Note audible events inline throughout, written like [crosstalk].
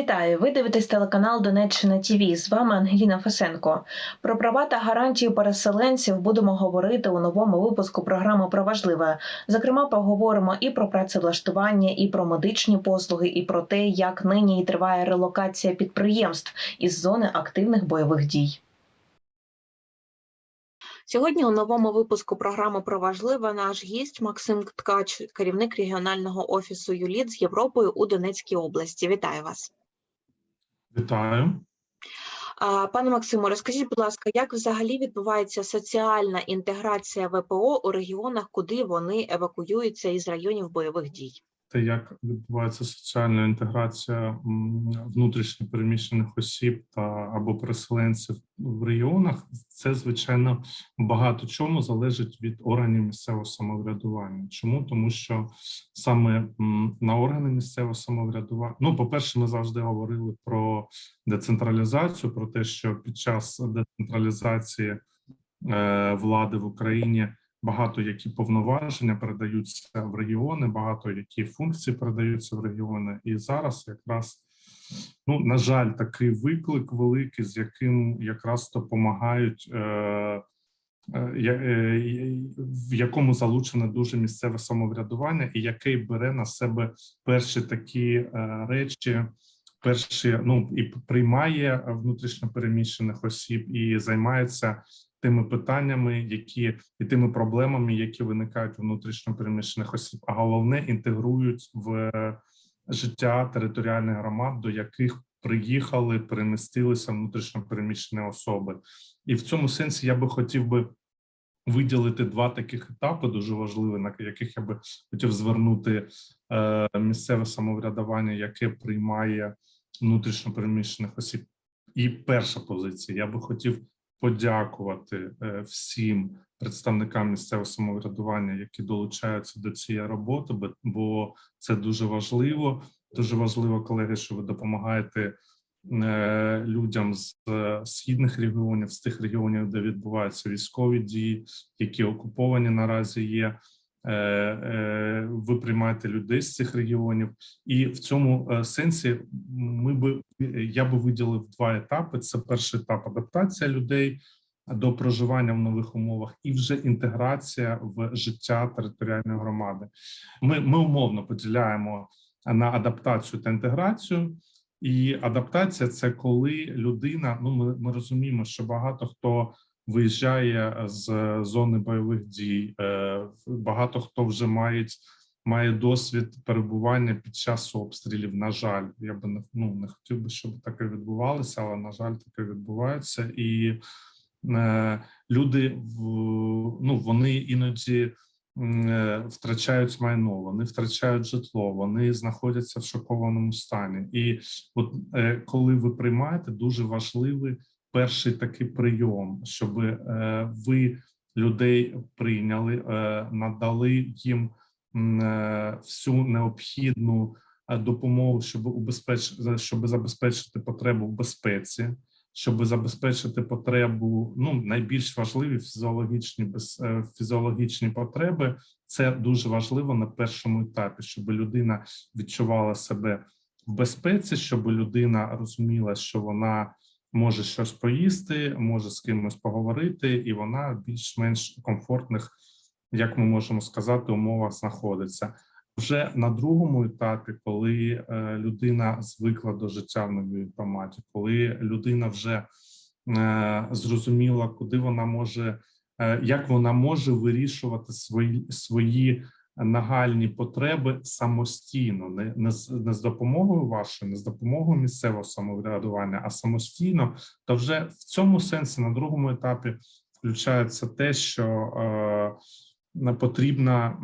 Вітаю! Ви дивитесь телеканал Донеччина ТІВІ. З вами Ангеліна Фесенко. Про права та гарантії переселенців будемо говорити у новому випуску програми про важливе. Зокрема, поговоримо і про працевлаштування, і про медичні послуги, і про те, як нині і триває релокація підприємств із зони активних бойових дій. Сьогодні у новому випуску програми про важливе наш гість Максим Ткач, керівник регіонального офісу ЮЛІТ з Європою у Донецькій області. Вітаю вас. Вітаю. Пане Максиму, розкажіть, будь ласка, як взагалі відбувається соціальна інтеграція ВПО у регіонах, куди вони евакуюються із районів бойових дій? Те, як відбувається соціальна інтеграція внутрішньо переміщених осіб та або переселенців в регіонах, це звичайно багато чому залежить від органів місцевого самоврядування. Чому тому, що саме на органи місцевого самоврядування, ну, по-перше, ми завжди говорили про децентралізацію, про те, що під час децентралізації е, влади в Україні багато які повноваження передаються в регіони, багато які функції передаються в регіони. І зараз якраз, ну на жаль, такий виклик великий, з яким якраз допомагають. Е, е, е, в якому залучене дуже місцеве самоврядування, і який бере на себе перші такі е, речі, перші ну і приймає внутрішньо переміщених осіб і займається тими питаннями, які і тими проблемами, які виникають у внутрішньо переміщених осіб, а головне інтегрують в життя територіальних громад, до яких приїхали, перемістилися внутрішньо переміщені особи, і в цьому сенсі я би хотів би виділити два таких етапи, дуже важливі, на яких я би хотів звернути е, місцеве самоврядування, яке приймає внутрішньо переміщених осіб. І перша позиція, я би хотів подякувати е, всім представникам місцевого самоврядування, які долучаються до цієї роботи, бо- це дуже важливо. Дуже важливо, колеги, що ви допомагаєте е, людям з е, східних регіонів, з тих регіонів, де відбуваються військові дії, які окуповані наразі є. Е, е, Ви приймаєте людей з цих регіонів, і в цьому е, сенсі ми би я би виділив два етапи: це перший етап адаптація людей до проживання в нових умовах, і вже інтеграція в життя територіальної громади. Ми, ми умовно поділяємо на адаптацію та інтеграцію. І адаптація це коли людина. Ну, ми, ми розуміємо, що багато хто виїжджає з зони бойових дій, е, багато хто вже мають має досвід перебування під час обстрілів. На жаль, я би не ну не хотів би, щоб таке відбувалося, але на жаль, таке відбувається, і е, люди в ну вони іноді е, втрачають майно, вони втрачають житло, вони знаходяться в шокованому стані. І от е, коли ви приймаєте, дуже важливий перший такий прийом, щоб е, ви людей прийняли, е, надали їм е, всю необхідну допомогу, щоб убезпечити, щоб забезпечити потребу в безпеці, щоб забезпечити потребу. Ну найбільш важливі фізіологічні фізіологічні потреби. Це дуже важливо на першому етапі, щоб людина відчувала себе в безпеці, щоб людина розуміла, що вона може щось поїсти, може з кимось поговорити, і вона більш-менш комфортних, як ми можемо сказати, умовах знаходиться. Вже на другому етапі, коли е, людина звикла до життя в новій громаді, коли людина вже е, зрозуміла, куди вона може, е, як вона може вирішувати свої свої нагальні потреби самостійно, не, не, з, не з допомогою вашої, не з допомогою місцевого самоврядування, а самостійно, то вже в цьому сенсі на другому етапі включається те, що е, потрібно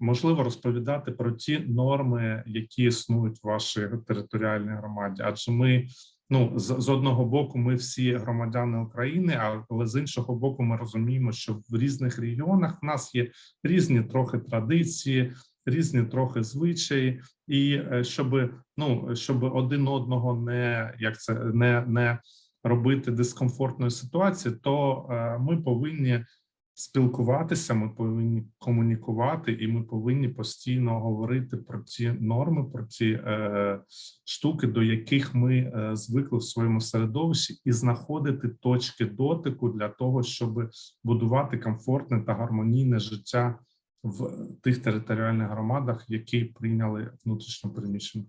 можливо розповідати про ті норми, які існують в вашій територіальній громаді, адже ми. Ну, з, з одного боку, ми всі громадяни України, але з іншого боку, ми розуміємо, що в різних регіонах в нас є різні трохи традиції, різні трохи звичаї, і е, щоб ну щоб один одного не як це не, не робити дискомфортної ситуації, то е, ми повинні спілкуватися, ми повинні комунікувати, і ми повинні постійно говорити про ті норми, про ті е, штуки, до яких ми е, звикли в своєму середовищі, і знаходити точки дотику для того, щоб будувати комфортне та гармонійне життя в тих територіальних громадах, які прийняли внутрішньо переміщення.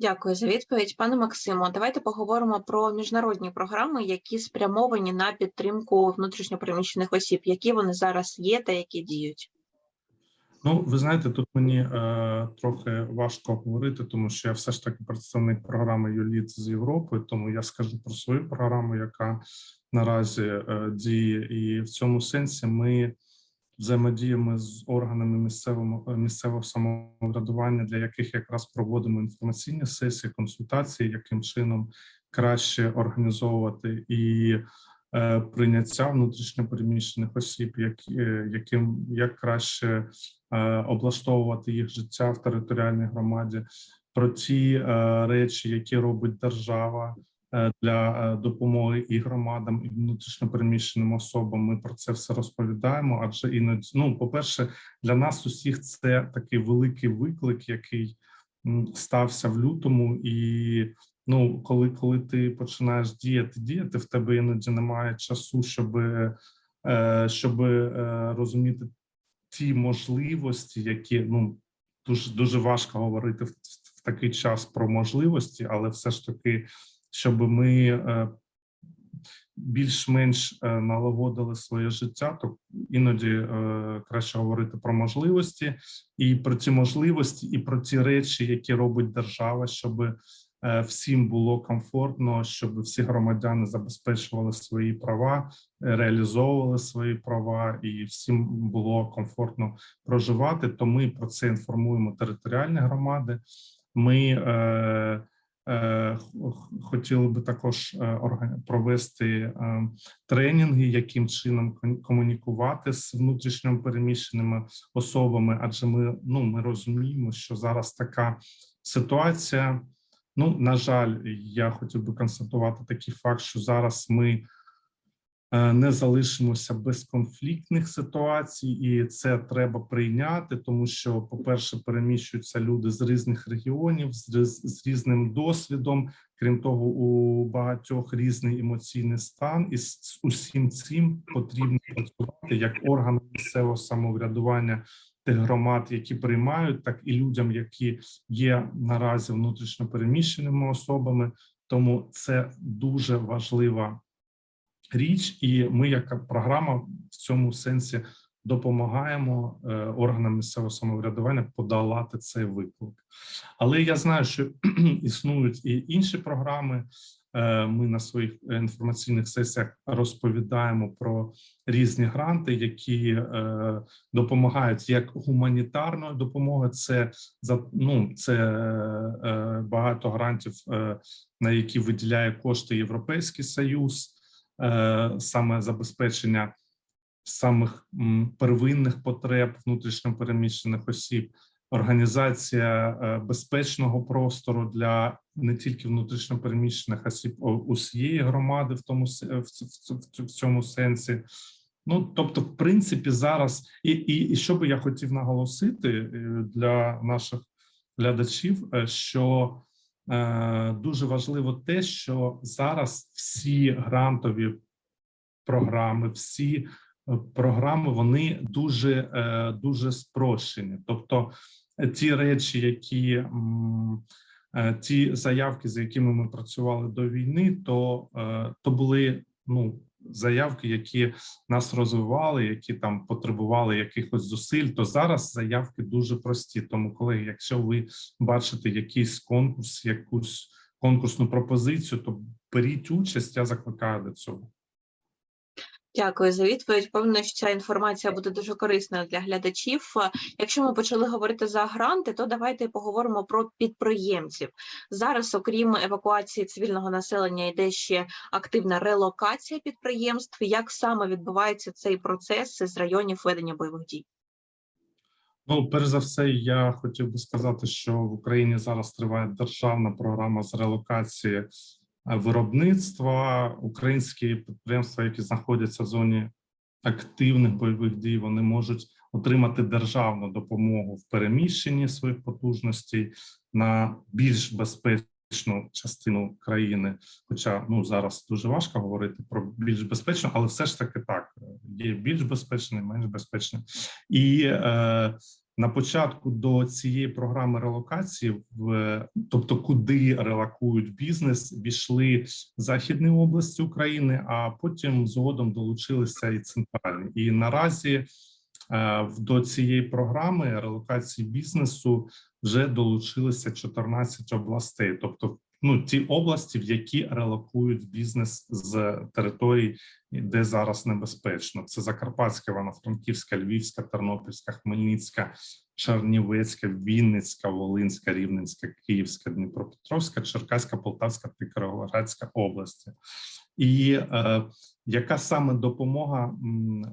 Дякую за відповідь, пане Максимо. Давайте поговоримо про міжнародні програми, які спрямовані на підтримку внутрішньопереміщених осіб. Які вони зараз є та які діють? Ну, ви знаєте, тут мені е, трохи важко говорити, тому що я все ж таки представник програми ЮЛІТ з Європи, тому я скажу про свою програму, яка наразі е, діє, і в цьому сенсі ми взаємодіємо з органами місцевого місцевого самоврядування, для яких якраз проводимо інформаційні сесії, консультації, яким чином краще організовувати і е, прийняття внутрішньопереміщених осіб, як, е, яким як краще е, облаштовувати їх життя в територіальній громаді, про ті е, речі, які робить держава е, для е, допомоги і громадам, і внутрішньопереміщеним особам. Ми про це все розповідаємо. Адже іноді, ну, по-перше, для нас усіх це такий великий виклик, який стався в лютому, і ну, коли, коли ти починаєш діяти, діяти, в тебе іноді немає часу, щоб, е, щоб е, розуміти ті можливості, які ну дуже дуже важко говорити в, в такий час про можливості, але все ж таки, щоб ми е, більш-менш е, налагодили своє життя, то іноді е, краще говорити про можливості і про ці можливості, і про ті речі, які робить держава, щоб всім було комфортно, щоб всі громадяни забезпечували свої права, реалізовували свої права, і всім було комфортно проживати. То ми про це інформуємо територіальні громади. Ми хотіли би також е, провести е, тренінги, яким чином комунікувати з внутрішньо переміщеними особами, адже ми ну ми розуміємо, що зараз така ситуація. Ну, на жаль, я хотів би констатувати такий факт, що зараз ми е, не залишимося без конфліктних ситуацій, і це треба прийняти, тому що, по-перше, переміщуються люди з різних регіонів, з, різним досвідом. Крім того, у багатьох різний емоційний стан, і з з усім цим потрібно працювати як органи місцевого самоврядування тих громад, які приймають, так і людям, які є наразі внутрішньо переміщеними особами. Тому це дуже важлива річ, і ми, як програма, в цьому сенсі допомагаємо е, органам місцевого самоврядування подолати цей виклик. Але я знаю, що [clears throat] існують і інші програми. Е, Ми на своїх інформаційних сесіях розповідаємо про різні гранти, які е, допомагають як гуманітарною допомогою. Це за ну це багато грантів, на які виділяє кошти Європейський Союз, саме забезпечення самих первинних потреб внутрішньо переміщених осіб, організація е, безпечного простору для не тільки внутрішньо переміщених осіб, усієї громади в тому в цьому сенсі. Ну тобто, в принципі, зараз і, і, і що би я хотів наголосити е, для наших глядачів, е, що е, дуже важливо те, що зараз всі грантові програми, всі е, програми вони дуже е, дуже спрощені. Тобто, е, ті речі, які е, ті заявки, з якими ми працювали до війни, то, е, то були ну заявки, які нас розвивали, які там потребували якихось зусиль. То зараз заявки дуже прості. Тому, колеги, якщо ви бачите якийсь конкурс, якусь конкурсну пропозицію, то беріть участь. Я закликаю до цього. Дякую за відповідь. Певно, що ця інформація буде дуже корисною для глядачів. Якщо ми почали говорити за гранти, то давайте поговоримо про підприємців. Зараз, окрім евакуації цивільного населення, йде ще активна релокація підприємств. Як саме відбувається цей процес з районів ведення бойових дій? Ну, перш за все, я хотів би сказати, що в Україні зараз триває державна програма з релокації виробництва. Українські підприємства, які знаходяться в зоні активних бойових дій, вони можуть отримати державну допомогу в переміщенні своїх потужностей на більш безпечну частину країни. Хоча ну зараз дуже важко говорити про більш безпечну, але все ж таки так є більш безпечний, менш безпечний. І е, на початку до цієї програми релокації, в тобто куди релокують бізнес, війшли західні області України, а потім згодом долучилися і центральні. І наразі е, до цієї програми релокації бізнесу вже долучилися 14 областей, тобто ну ті області, в які релокують бізнес з територій, де зараз небезпечно. Це Закарпатська, Івано-Франківська, Львівська, Тернопільська, Хмельницька, Чернівецька, Вінницька, Волинська, Рівненська, Київська, Дніпропетровська, Черкаська, Полтавська та Кіровоградська області. І е, яка саме допомога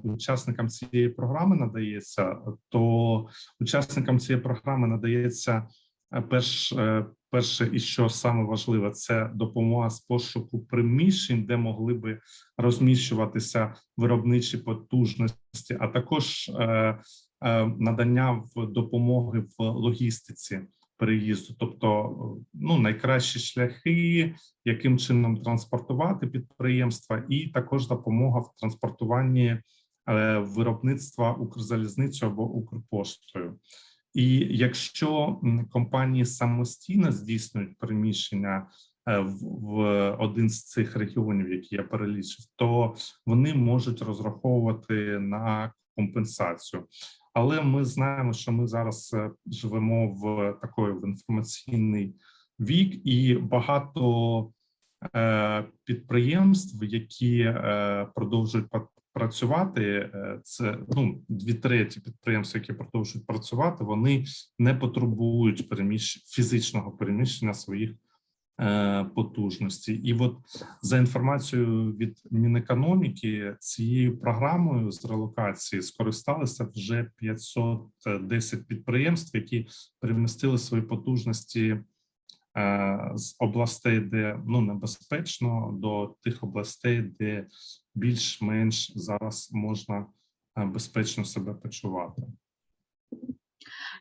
учасникам цієї програми надається, то учасникам цієї програми надається е, перш, е, перше, і що саме важливе, це допомога з пошуку приміщень, де могли би розміщуватися виробничі потужності, а також е, е, надання в допомоги в логістиці переїзду, тобто ну найкращі шляхи, яким чином транспортувати підприємства, і також допомога в транспортуванні е, виробництва Укрзалізницю або Укрпоштою. І якщо компанії самостійно здійснюють переміщення е, в, один з цих регіонів, які я перелічив, то вони можуть розраховувати на компенсацію. Але ми знаємо, що ми зараз е, живемо в такої в інформаційний вік, і багато е, підприємств, які продовжують працювати, е, це ну дві треті підприємств, які продовжують працювати, вони не потребують переміщ... фізичного переміщення своїх е, потужностей. І от за інформацією від Мінекономіки, цією програмою з релокації скористалися вже 510 підприємств, які перемістили свої потужності з областей, де ну небезпечно, до тих областей, де більш-менш зараз можна е, безпечно себе почувати.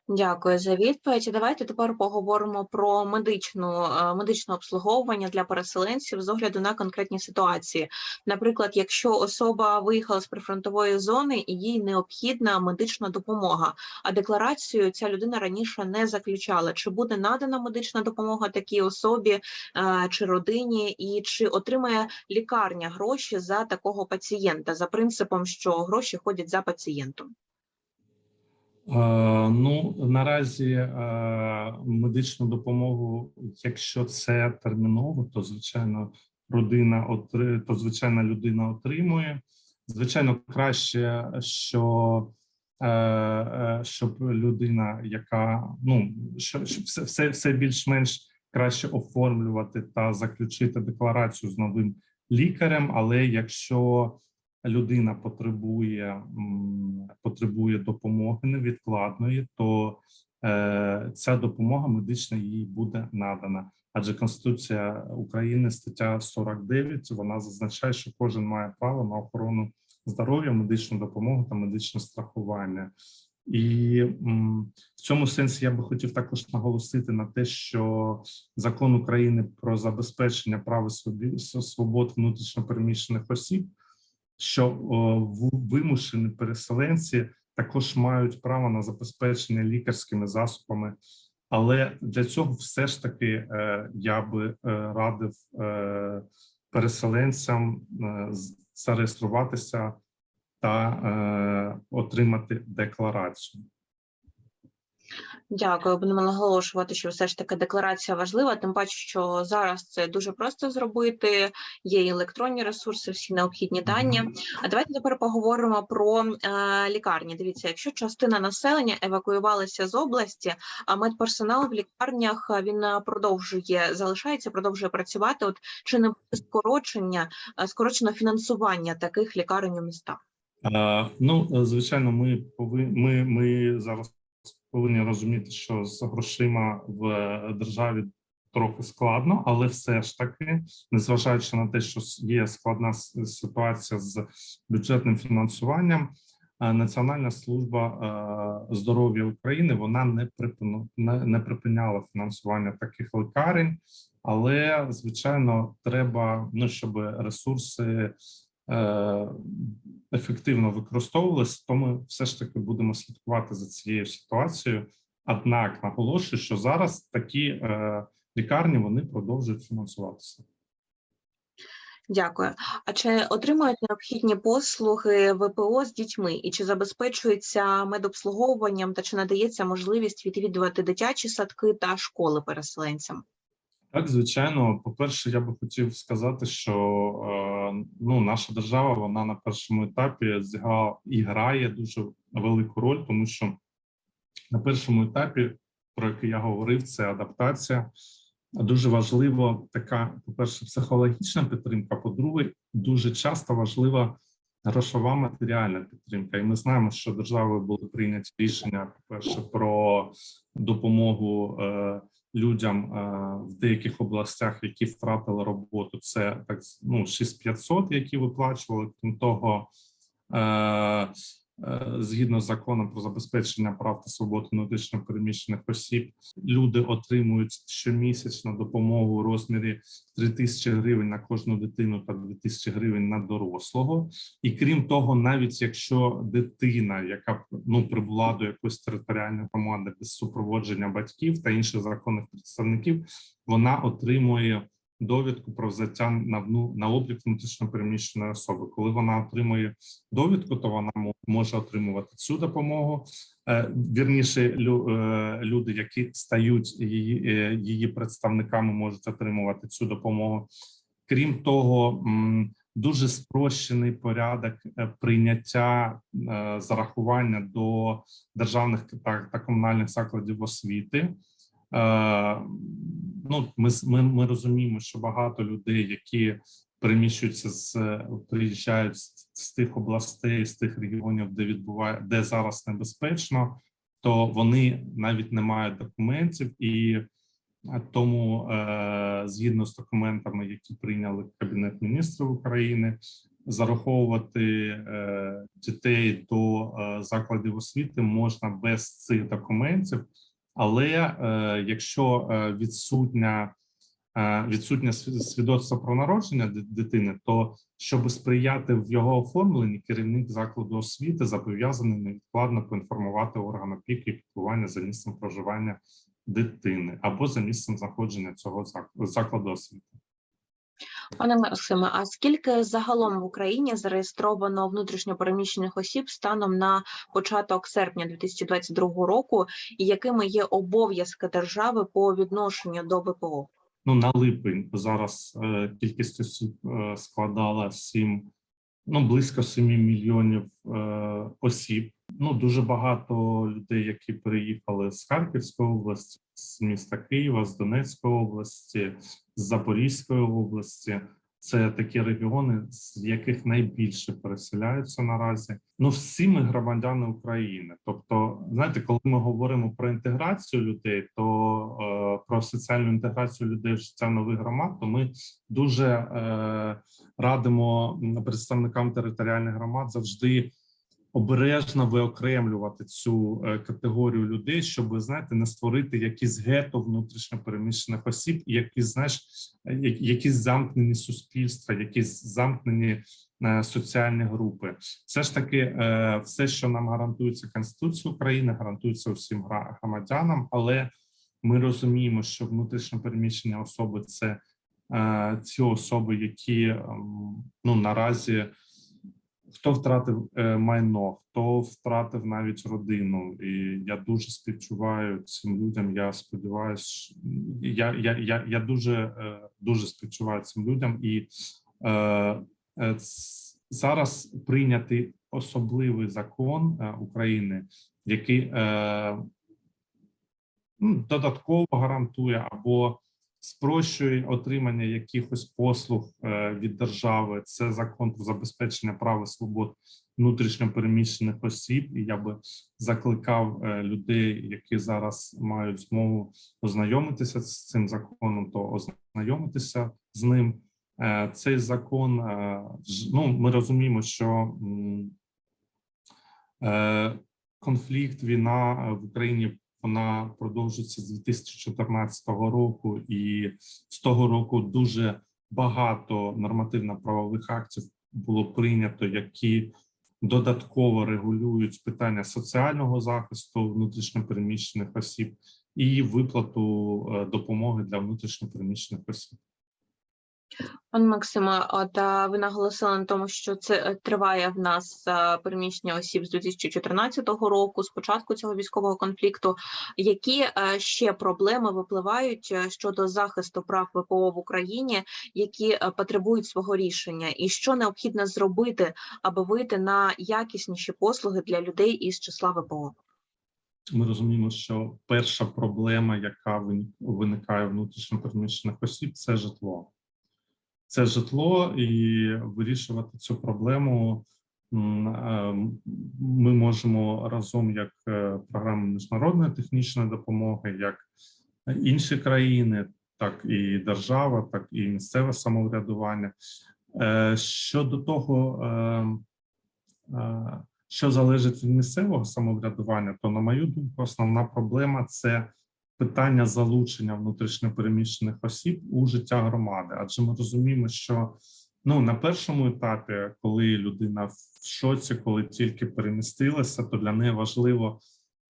Дякую за відповідь. Давайте тепер поговоримо про медичну е, медичне обслуговування для переселенців з огляду на конкретні ситуації. Наприклад, якщо особа виїхала з прифронтової зони і їй необхідна медична допомога, а декларацію ця людина раніше не заключала. Чи буде надана медична допомога такій особі е, чи родині, і чи отримає лікарня гроші за такого пацієнта за принципом, що гроші ходять за пацієнтом? Е, Ну наразі е, медичну допомогу, якщо це терміново, то звичайно родина отри- то звичайно людина отримує. Звичайно, краще, що е, щоб людина, яка ну що, щоб все, все, все більш-менш краще оформлювати та заключити декларацію з новим лікарем. Але якщо людина потребує потребує допомоги невідкладної, то е, ця допомога медична їй буде надана. Адже Конституція України, стаття 49, вона зазначає, що кожен має право на охорону здоров'я, медичну допомогу та медичне страхування. І в цьому сенсі я би хотів також наголосити на те, що закон України про забезпечення прав і свобод внутрішньопереміщених осіб що в- вимушені переселенці також мають право на забезпечення лікарськими засобами. Але для цього все ж таки е, я би е, радив е, переселенцям е, зареєструватися та е, отримати декларацію. Дякую. Будемо наголошувати, що все ж таки декларація важлива. Тим паче, що зараз це дуже просто зробити. Є і електронні ресурси, всі необхідні дані. А давайте тепер поговоримо про е, лікарні. Дивіться, якщо частина населення евакуювалася з області, а медперсонал в лікарнях е, він е, продовжує залишається, продовжує працювати. От чи не буде скорочення, е, скорочено фінансування таких лікарень у містах? Ну, звичайно, ми пови... ми, ми зараз повинні розуміти, що з грошима в державі трохи складно, але все ж таки, незважаючи на те, що є складна ситуація з бюджетним фінансуванням, е, Національна служба е, здоров'я України вона не припину не, припиняла фінансування таких лікарень, але звичайно, треба ну щоб ресурси ефективно використовувалися, то ми все ж таки будемо слідкувати за цією ситуацією. Однак наголошую, що зараз такі е, лікарні вони продовжують фінансуватися. Дякую. А чи отримують необхідні послуги ВПО з дітьми, і чи забезпечується медобслуговуванням та чи надається можливість відвідувати дитячі садки та школи переселенцям? Так, звичайно, по-перше, я би хотів сказати, що е, ну, наша держава вона на першому етапі зіграла і грає дуже велику роль, тому що на першому етапі, про який я говорив, це адаптація. Дуже важливо така, по-перше, психологічна підтримка. По-друге, дуже часто важлива грошова матеріальна підтримка. І ми знаємо, що державою були прийняті рішення, по-перше, про допомогу е, людям е, в деяких областях, які втратили роботу. Це так ну 6500, які виплачували. Крім того, е, згідно з законом про забезпечення прав та свобод внутрішньо переміщених осіб, люди отримують щомісячно допомогу у розмірі 3 тисячі гривень на кожну дитину та 2 тисячі гривень на дорослого. І крім того, навіть якщо дитина, яка ну прибула до якоїсь територіальної громади без супроводження батьків та інших законних представників, вона отримує довідку про взяття на вну на облік внутрішньо переміщеної особи. Коли вона отримує довідку, то вона може отримувати цю допомогу. Е, Вірніше, е, люди, які стають її, е, її представниками, можуть отримувати цю допомогу. Крім того, дуже спрощений порядок прийняття зарахування до державних та комунальних закладів освіти. Е, Ну, ми, ми, ми розуміємо, що багато людей, які переміщуються з приїжджають з, з тих областей, з тих регіонів, де відбуває, де зараз небезпечно, то вони навіть не мають документів. І е, тому, е, згідно з документами, які прийняли Кабінет міністрів України, зараховувати дітей до закладів освіти можна без цих документів, але е, якщо е, відсутня е, відсутнє свідоцтво про народження дитини, то щоб сприяти в його оформленні, керівник закладу освіти зобов'язаний невідкладно поінформувати орган опіки і піклування за місцем проживання дитини або за місцем знаходження цього зак- закладу освіти. Пане Максиме, а скільки загалом в Україні зареєстровано внутрішньопереміщених осіб станом на початок серпня 2022 року, і якими є обов'язки держави по відношенню до ВПО? Ну на липень зараз е, кількість осіб е, складала 7, ну близько 7 мільйонів е, осіб. Ну дуже багато людей, які переїхали з Харківської області, з міста Києва, з Донецької області, з Запорізької області. Це такі регіони, з яких найбільше переселяються наразі. Ну всі ми громадяни України. Тобто, знаєте, коли ми говоримо про інтеграцію людей, то е, про соціальну інтеграцію людей в життя нових громад, то ми дуже е, радимо представникам територіальних громад завжди обережно виокремлювати цю е, категорію людей, щоб знаєте, не створити якісь гето внутрішньо переміщених осіб, і якісь знаєш, е, якісь замкнені суспільства, якісь замкнені е, соціальні групи. Все ж таки, все, що нам гарантується Конституцією України, гарантується усім громадянам, але ми розуміємо, що внутрішньо переміщення особи це ці особи, які ем, ну наразі хто втратив е, майно, хто втратив навіть родину, і я дуже співчуваю цим людям. Я сподіваюся, я, я, я, я дуже е, дуже співчуваю цим людям, і е, е, зараз прийнятий особливий закон України, який е, додатково гарантує або спрощує отримання якихось послуг е, від держави. Це закон про забезпечення прав і свобод внутрішньо переміщених осіб. І я би закликав е, людей, які зараз мають змогу ознайомитися з цим законом, то ознайомитися з ним. Е, Цей закон ну ми розуміємо, що конфлікт, війна в Україні вона продовжується з 2014 року, і з того року дуже багато нормативно-правових актів було прийнято, які додатково регулюють питання соціального захисту внутрішньопереміщених осіб і виплату е, допомоги для внутрішньопереміщених осіб. Пане Максиме, от ви наголосили на тому, що це е, триває в нас а, переміщення осіб з 2014 року, з початку цього військового конфлікту. Які е, ще проблеми випливають е, щодо захисту прав ВПО в Україні, які е, потребують свого рішення, і що необхідно зробити, аби вийти на якісніші послуги для людей із числа ВПО? Ми розуміємо, що перша проблема, яка виник- виникає у внутрішньопереміщених осіб, це житло. Це житло, і вирішувати цю проблему е, ми можемо разом, як е, програма міжнародної технічної допомоги, як інші країни, так і держава, так і місцеве самоврядування. Е, Щодо того, що залежить від місцевого самоврядування, то, на мою думку, основна проблема це питання залучення внутрішньопереміщених осіб у життя громади. Адже ми розуміємо, що ну на першому етапі, коли людина в шоці, коли тільки перемістилася, то для неї важливо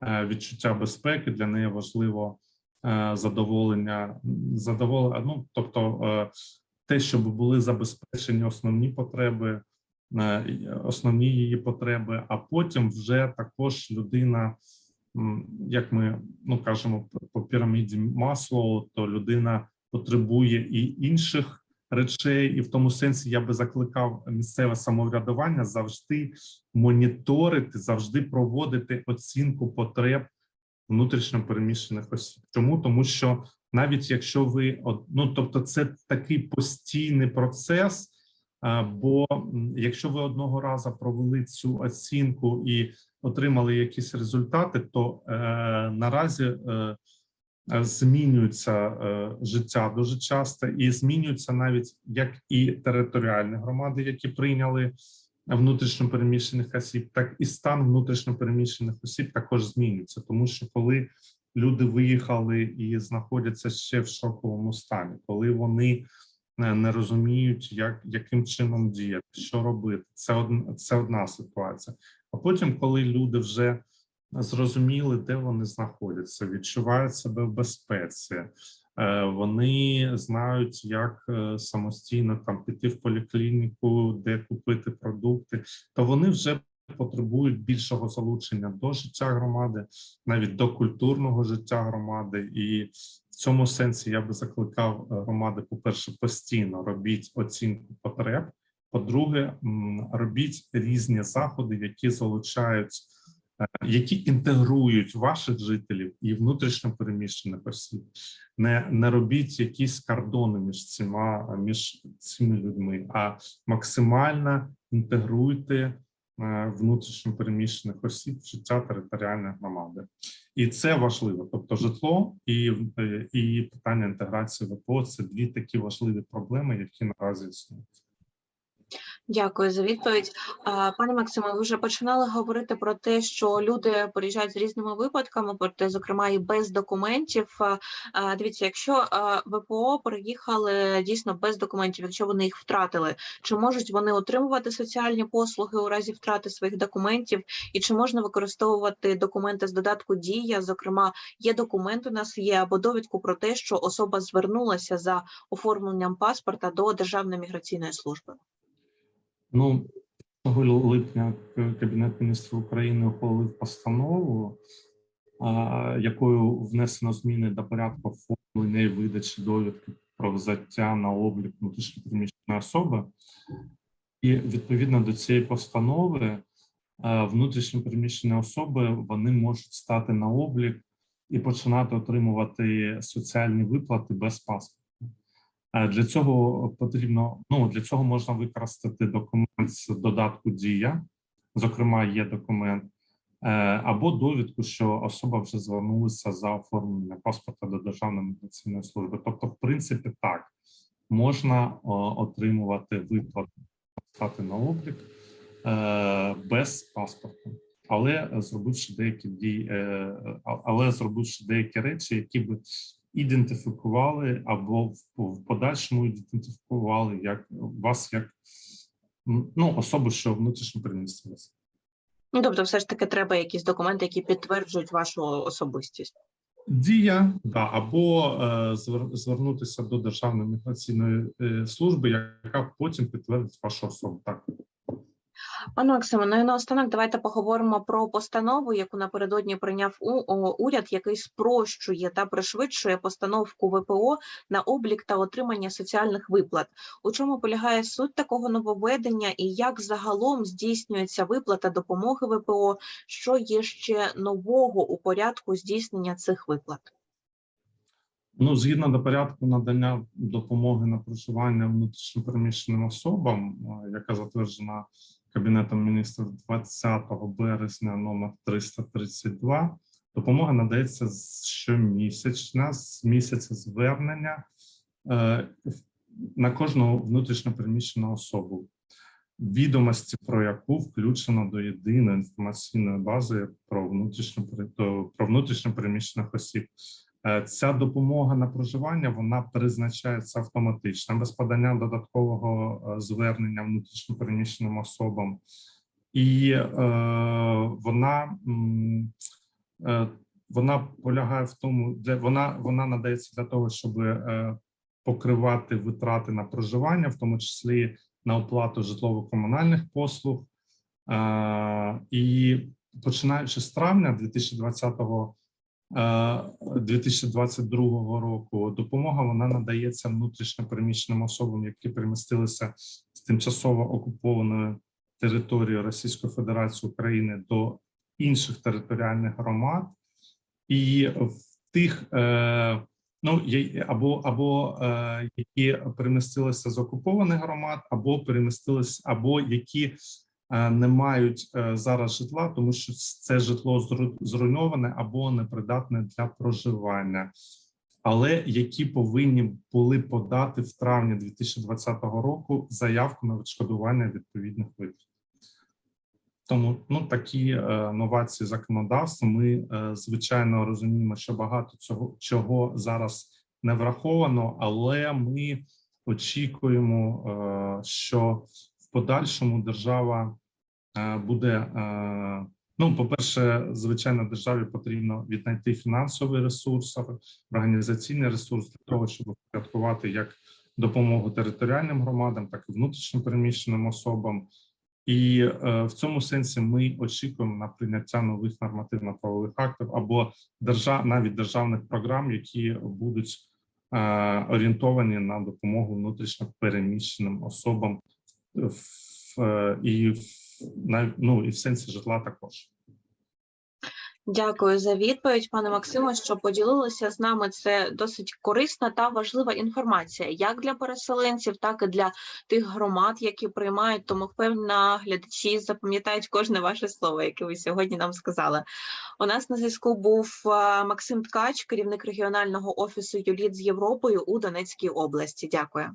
е, відчуття безпеки, для неї важливо е, задоволення, задоволення, ну тобто е, те, щоб були забезпечені основні потреби основні її потреби, а потім вже також людина, як ми ну кажемо по піраміді Маслоу, то людина потребує і інших речей, і в тому сенсі я би закликав місцеве самоврядування завжди моніторити, завжди проводити оцінку потреб внутрішньо переміщених осіб. Чому тому, що навіть якщо ви ну тобто, це такий постійний процес. А, Бо якщо ви одного разу провели цю оцінку і отримали якісь результати, то е, наразі е, е, змінюється е, життя дуже часто, і змінюються навіть як і територіальні громади, які прийняли внутрішньопереміщених осіб, так і стан внутрішньопереміщених осіб також змінюється, тому що коли люди виїхали і знаходяться ще в шоковому стані, коли вони е, не розуміють, як яким чином діяти, що робити. Це одна це одна ситуація. А потім, коли люди вже зрозуміли, де вони знаходяться, відчувають себе в безпеці, е, вони знають, як е, самостійно там піти в поліклініку, де купити продукти, то вони вже потребують більшого залучення до життя громади, навіть до культурного життя громади, і в цьому сенсі я би закликав е, громади, по-перше, постійно робіть оцінку потреб. По-друге, робіть різні заходи, які залучають, е, які інтегрують ваших жителів і внутрішньо переміщених осіб. Не, не робіть якісь кордони між цими, між цими людьми, а максимально інтегруйте е, внутрішньо переміщених осіб в життя територіальної громади. І це важливо. Тобто, житло і, е, і питання інтеграції ВПО це дві такі важливі проблеми, які наразі існують. Дякую за відповідь. Пане Максиме, ви вже починали говорити про те, що люди приїжджають з різними випадками, проте, зокрема, і без документів. Дивіться, якщо ВПО приїхали дійсно без документів, якщо вони їх втратили, чи можуть вони отримувати соціальні послуги у разі втрати своїх документів, і чи можна використовувати документи з додатку Дія? Зокрема, є документ у нас є або довідку про те, що особа звернулася за оформленням паспорта до Державної міграційної служби. Ну, липня Кабінет міністрів України ухвалив постанову, якою внесено зміни до порядку оформлення і видачі довідки про взяття на облік внутрішньопереміщеної особи. І відповідно до цієї постанови внутрішньопереміщені особи вони можуть стати на облік і починати отримувати соціальні виплати без паспорту. Е, Для цього потрібно ну для цього можна використати документ з додатку Дія, зокрема, є документ, е, або довідку, що особа вже звернулася за оформлення паспорта до Державної міграційної служби. Тобто, в принципі, так можна отримувати виплату, стати на облік е, без паспорта, але зробивши деякі дії, але зробивши деякі речі, які би ідентифікували або в, в подальшому ідентифікували як вас як ну, особу, що внутрішньо перемістилася. Ну, тобто, все ж таки треба якісь документи, які підтверджують вашу особистість. Дія да, або е, звернутися до Державної міграційної е, служби, яка потім підтвердить вашу особу. Так. Пане Максиме, ну і наостанок давайте поговоримо про постанову, яку напередодні прийняв уряд, який спрощує та пришвидшує постановку ВПО на облік та отримання соціальних виплат. У чому полягає суть такого нововведення і як загалом здійснюється виплата допомоги ВПО? Що є ще нового у порядку здійснення цих виплат? Ну, згідно до порядку надання допомоги на проживання внутрішньопереміщеним особам, яка затверджена Кабінетом міністрів 20 березня номер 332, допомога надається щомісячна з місяця звернення е, на кожну внутрішньопереміщену особу, відомості про яку включено до єдиної інформаційної бази про внутрішньо про внутрішньопереміщених осіб. Е, Ця допомога на проживання вона призначається автоматично без подання додаткового е, звернення внутрішньопереміщеним особам, і е, вона, е, вона полягає в тому, де вона, вона надається для того, щоб е, покривати витрати на проживання, в тому числі на оплату житлово-комунальних послуг. Е, і починаючи з травня 2020 е, 2022 року. Допомога вона надається внутрішньо переміщеним особам, які перемістилися з тимчасово окупованої території Російської Федерації України до інших територіальних громад, і в тих е, ну або або е, які перемістилися з окупованих громад, або перемістилися, або які е, не мають е, зараз житла, тому що це житло зру- зруйноване або непридатне для проживання, але які повинні були подати в травні 2020 року заявку на відшкодування відповідних витрат. Тому ну такі е, новації законодавства. Ми е, звичайно розуміємо, що багато цього чого зараз не враховано, але ми очікуємо, е, що подальшому держава е, буде. Е, ну, по-перше, звичайно, державі потрібно віднайти фінансовий ресурс, організаційний ресурс для того, щоб впорядкувати як допомогу територіальним громадам, так і внутрішньо переміщеним особам. І е, в цьому сенсі ми очікуємо на прийняття нових нормативно-правових актів або держав, навіть державних програм, які будуть е, орієнтовані на допомогу внутрішньо переміщеним особам в, е, і в, ну, і в сенсі житла також. Дякую за відповідь, пане Максиме, що поділилися з нами. Це досить корисна та важлива інформація, як для переселенців, так і для тих громад, які приймають. Тому впевнена, глядачі запам'ятають кожне ваше слово, яке ви сьогодні нам сказали. У нас на зв'язку був Максим Ткач, керівник регіонального офісу ЮЛІТ з Європою у Донецькій області. Дякую.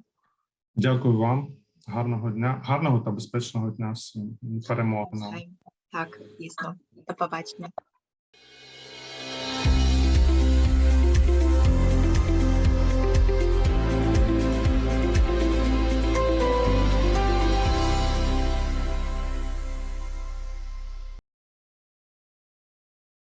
Дякую вам, гарного дня, гарного та безпечного дня всім і перемоги нам. Так, дійсно. До побачення.